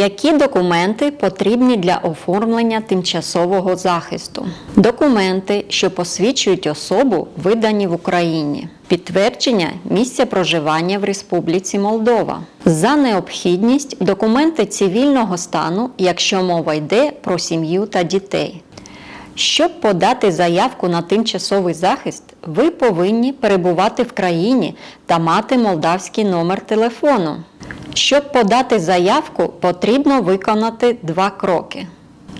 Які документи потрібні для оформлення тимчасового захисту? Документи, що посвідчують особу, видані в Україні. Підтвердження місця проживання в Республіці Молдова. За необхідність документи цивільного стану, якщо мова йде про сім'ю та дітей. Щоб подати заявку на тимчасовий захист, ви повинні перебувати в країні та мати молдавський номер телефону. Щоб подати заявку, потрібно виконати два кроки.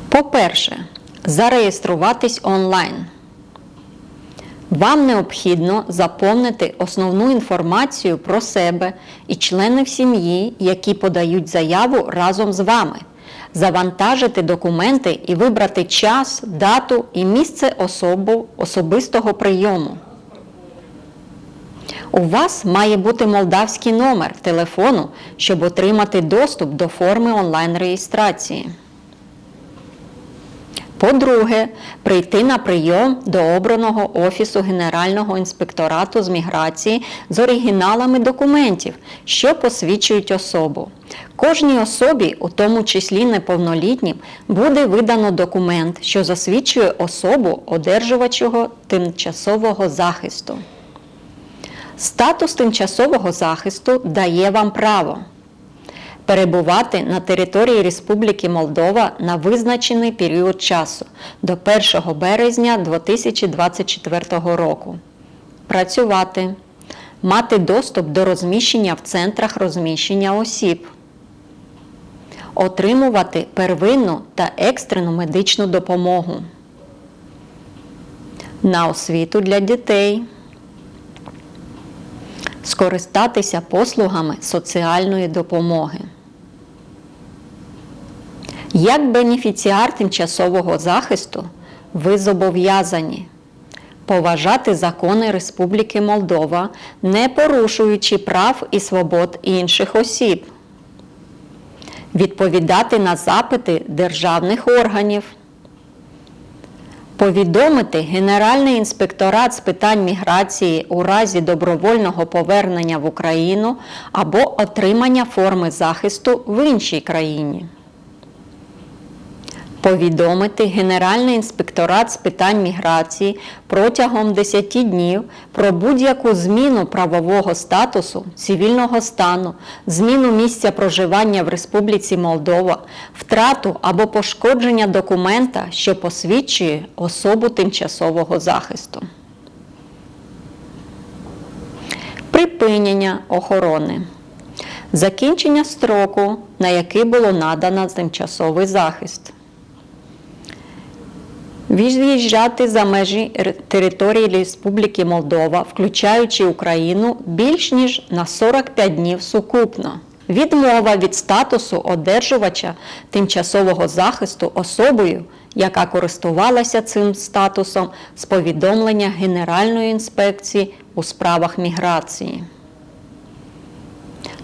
По-перше, зареєструватись онлайн. Вам необхідно заповнити основну інформацію про себе і членів сім'ї, які подають заяву разом з вами, завантажити документи і вибрати час, дату і місце особу особистого прийому. У вас має бути молдавський номер телефону, щоб отримати доступ до форми онлайн-реєстрації. По-друге, прийти на прийом до обраного Офісу Генерального інспекторату з міграції з оригіналами документів, що посвідчують особу. Кожній особі, у тому числі неповнолітнім, буде видано документ, що засвідчує особу одержувачого тимчасового захисту. Статус тимчасового захисту дає вам право перебувати на території Республіки Молдова на визначений період часу до 1 березня 2024 року, працювати, мати доступ до розміщення в центрах розміщення осіб, отримувати первинну та екстрену медичну допомогу, на освіту для дітей скористатися послугами соціальної допомоги. Як бенефіціар тимчасового захисту ви зобов'язані поважати закони Республіки Молдова, не порушуючи прав і свобод інших осіб, відповідати на запити державних органів, повідомити Генеральний інспекторат з питань міграції у разі добровольного повернення в Україну або отримання форми захисту в іншій країні. Повідомити Генеральний інспекторат з питань міграції протягом 10 днів про будь-яку зміну правового статусу, цивільного стану, зміну місця проживання в Республіці Молдова, втрату або пошкодження документа, що посвідчує особу тимчасового захисту. Припинення охорони. Закінчення строку, на який було надано тимчасовий захист. В'їжджати за межі території Республіки Молдова, включаючи Україну, більш ніж на 45 днів сукупно. Відмова від статусу одержувача тимчасового захисту особою, яка користувалася цим статусом з повідомлення Генеральної інспекції у справах міграції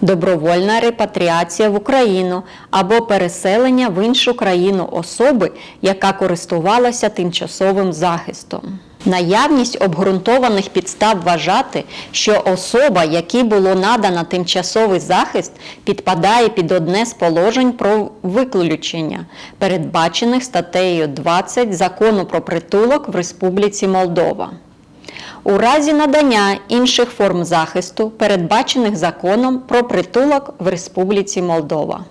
добровольна репатріація в Україну або переселення в іншу країну особи, яка користувалася тимчасовим захистом. Наявність обґрунтованих підстав вважати, що особа, якій було надано тимчасовий захист, підпадає під одне з положень про виключення, передбачених статтею 20 Закону про притулок в Республіці Молдова. У разі надання інших форм захисту, передбачених законом про притулок в Республіці Молдова.